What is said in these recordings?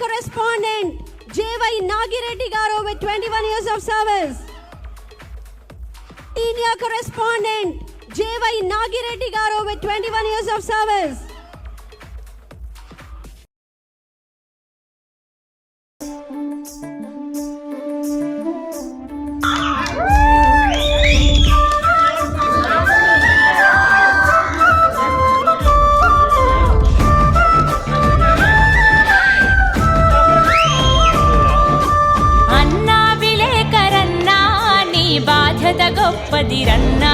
correspondent, J.Y. Nagireddy garu with 21 years of service. India correspondent, J.Y. Nagireddy garu with 21 years of service. பப்பதிரண்ணா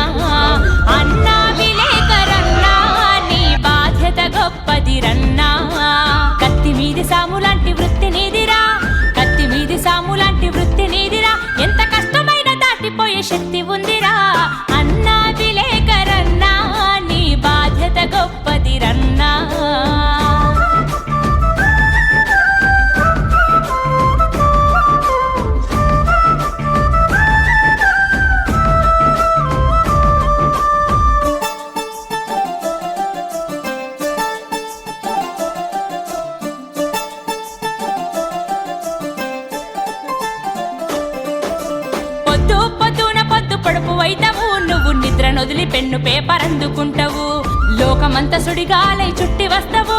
pen paper అందుకుంటావు. లోకమంత సుడిగాలై చుట్టి వస్తావు.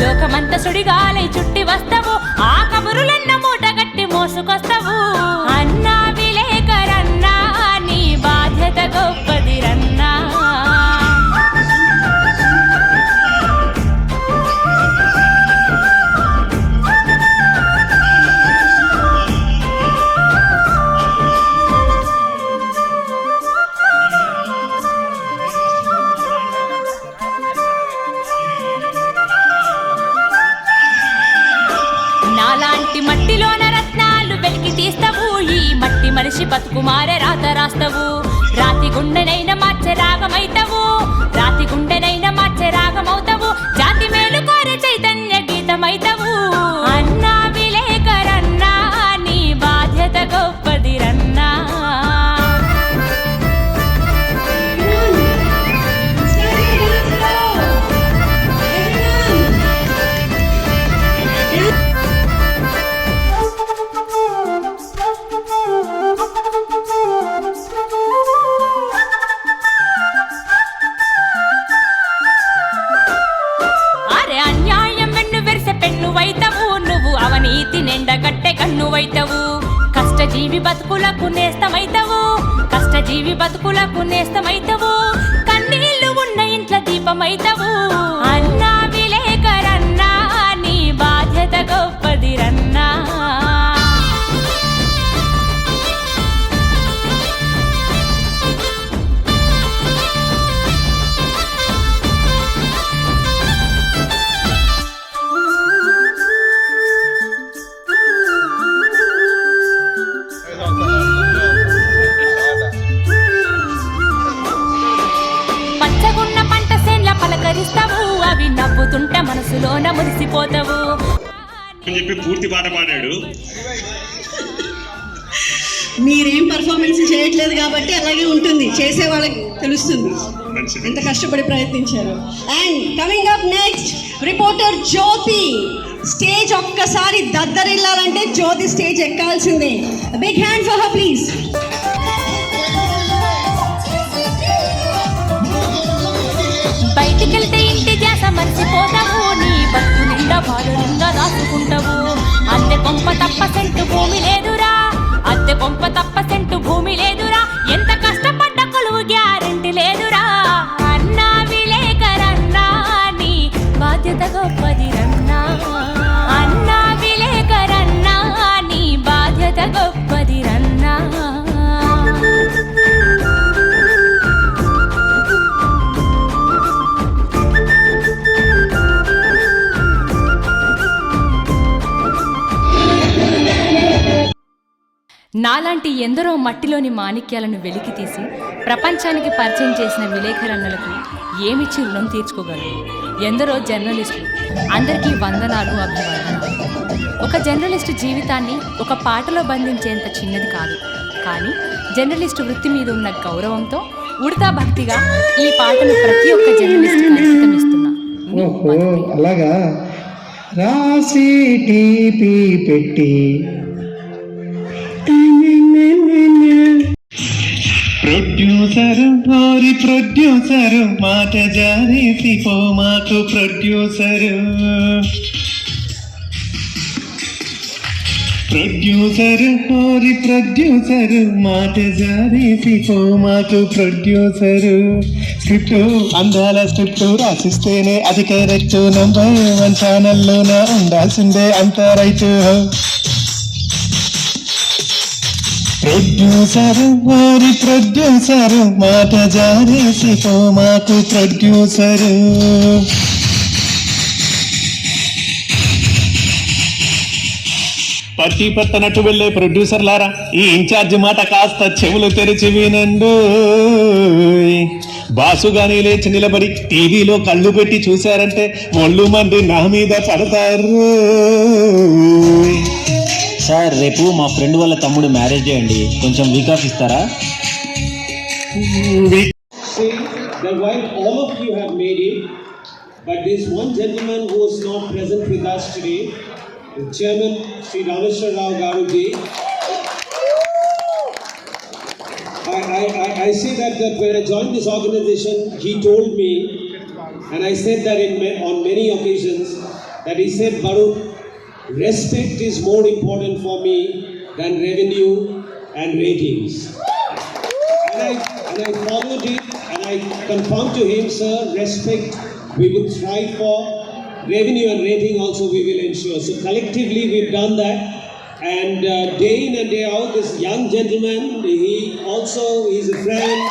లోకమంత సుడిగాలై చుట్టి వస్తావు. ఆ కబురులన్న మూట గట్టి మోసుకొస్తావు అన్నావి నాలాంటి మట్టిలోన రత్నాలు వెలికి తీస్తావు. ఈ మట్టి మనిషి బతుకు మారే రాత రాస్తావు. రాతి గుండెనైన మార్చే రాగమైతావు. రాతి గుండెనైన మార్చే రాగమవుతావు. జాతి మేలు కోరే చైతన్య గీతమైతావు. నేస్తమైతవు. కష్టజీవి బతుకులకు నేస్తమైతవు. కన్నీళ్ళు ఉన్న ఇంట్ల దీపమైతవు. అన్నా పచ్చగున్న పంట సేన్ల పలకరిస్తావు. అవి నవ్వుతుంటే మనసులోన మురిసిపోతావు. అని చెప్పి పూర్తి పాట పాడాడు. మీరేం పర్ఫార్మెన్స్ చేయట్లేదు కాబట్టి అలాగే ఉంటుంది. చేసే వాళ్ళకి తెలుస్తుంది. ఎంత కష్టపడి ప్రయత్నించారు. And coming up next reporter Jyothi. Stage ఒక్కసారి దద్దరిల్లాలంటే Jyothi stage ఎక్కాల్సిందే. Big hand for her please ఇంటికెళ్తే ఇంటి ధ్యాస మర్చిపోతావు. నీ బతుకు నిండా బాధ నిండా రాసుకుంటావు అంతే కొంప తప్ప సెంటు భూమి నాలాంటి ఎందరో మట్టిలోని మాణిక్యాలను వెలికి తీసి ప్రపంచానికి పరిచయం చేసిన విలేకరన్నలకు ఏమిచ్చి రుణం తీర్చుకోగలరు? ఎందరో జర్నలిస్టులు అందరికీ వందనాలు అభివందనాలు. ఒక జర్నలిస్టు జీవితాన్ని ఒక పాటలో బంధించేంత చిన్నది కాదు. కానీ జర్నలిస్టు వృత్తి మీద ఉన్న గౌరవంతో ఉడతా భక్తిగా ఈ పాటను ప్రతి ఒక్క జర్నలిస్టు అంకితం ఇస్తున్నా. అలాగా? రాసి టీపీ పెట్టి ప్రొడ్యూసరు ఓరి ప్రొడ్యూసరు మాట జారేసి పో మాకు ప్రొడ్యూసరు. ప్రొడ్యూసరు ఓరి ప్రొడ్యూసరు మాట జారేసి పో మాకు ప్రొడ్యూసరు. స్క్రిప్ట్ అందాల స్క్రిప్ట్ రాసిస్తేనే అది కరెక్ట్ నంబర్ వన్ ఛానల్లోన ఉండాల్సిందే అంత రైట్ ప్రొడ్యూసర్ వారి ప్రొడ్యూసర్ మాట జారేసి పో మాకు ప్రొడ్యూసర్. పట్టి పట్టనట్టు వెళ్ళే ప్రొడ్యూసర్ లారా ఈ ఇన్ఛార్జ్ మాట కాస్త చెవులు తెరిచి వినండు. బాసుగానే లేచి నిలబడి టీవీలో కళ్ళు పెట్టి చూశారంటే ఒళ్ళు మంది నా మీద పడతారు. సార్ రేపు మా ఫ్రెండ్ వాళ్ళ తమ్ముడు మ్యారేజ్ చేయండి కొంచెం వీక్ ఆఫ్ ఇస్తారా but there's one gentleman who is not present with us today, the chairman, Sri Rameshwar Rao Garuji. I, I, I, I say that, that when I joined this organization, he told me, and I said that in, on many occasions, that he said, Varun, respect is more important for me than revenue and ratings. And I, and I followed it and I confirmed to him, sir, respect we will strive for, revenue and rating also we will ensure. So collectively we've done that. And uh, day in and day out, this young gentleman, he also is a friend.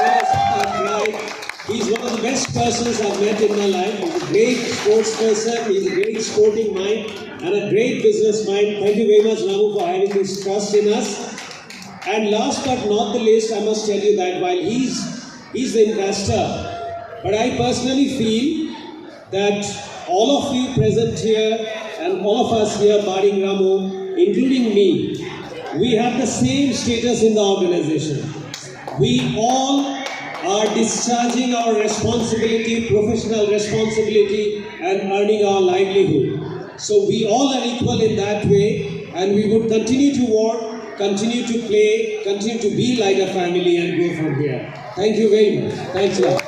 Yes, that's right. He's one of the best persons I've met in my life. He's a great sports person, he's a great sporting mind, and a great business mind. Thank you very much, Ramu, for having this trust in us. And last but not the least, I must tell you that while he's he's the investor, but I personally feel that all of you present here and all of us here, Baring Ramu, including me, we have the same status in the organization. We all are discharging our responsibility, professional responsibility, and earning our livelihood. So we all are equal in that way, and we would continue to work, continue to play, continue to be like a family, and go from here. Thank you very much. Thanks a lot.